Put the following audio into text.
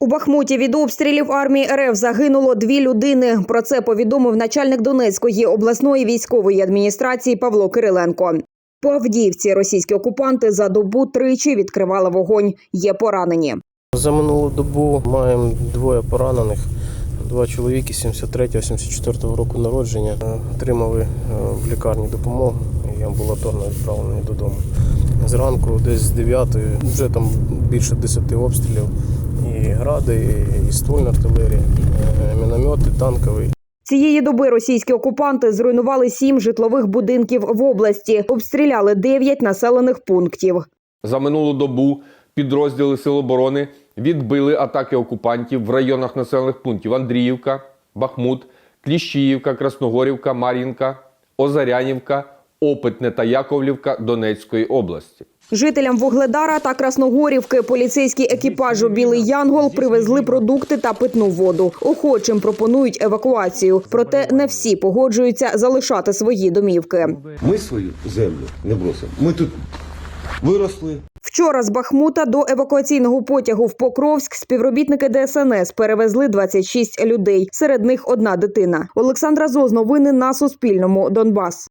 У Бахмуті від обстрілів армії РФ загинуло дві людини. Про це повідомив начальник Донецької обласної військової адміністрації Павло Кириленко. По Авдіївці російські окупанти за добу тричі відкривали вогонь. Є поранені. За минулу добу маємо двоє поранених. Два чоловіки 73-74 року народження Е, отримали е, в лікарні допомогу і амбулаторно відправлені додому. Зранку, десь з 9 вже там більше 10 обстрілів. І гради, і ствольна артилерія, е, міномети, танковий. Цієї доби російські окупанти зруйнували сім житлових будинків в області, обстріляли дев'ять населених пунктів. За минулу добу підрозділи Сил оборони відбили атаки окупантів в районах населених пунктів Андріївка, Бахмут, Кліщіївка, Красногорівка, Мар'їнка, Озарянівка, Опитне та Яковлівка Донецької області. Жителям Вугледара та Красногорівки поліцейські екіпажу Білий Янгол привезли продукти та питну воду. Охочим пропонують евакуацію, проте не всі погоджуються залишати свої домівки. Ми свою землю не бросимо. Ми тут виросли, Вчора з Бахмута до евакуаційного потягу в Покровськ співробітники ДСНС перевезли 26 людей. Серед них одна дитина. Олександра Зоз, новини на Суспільному. Донбас.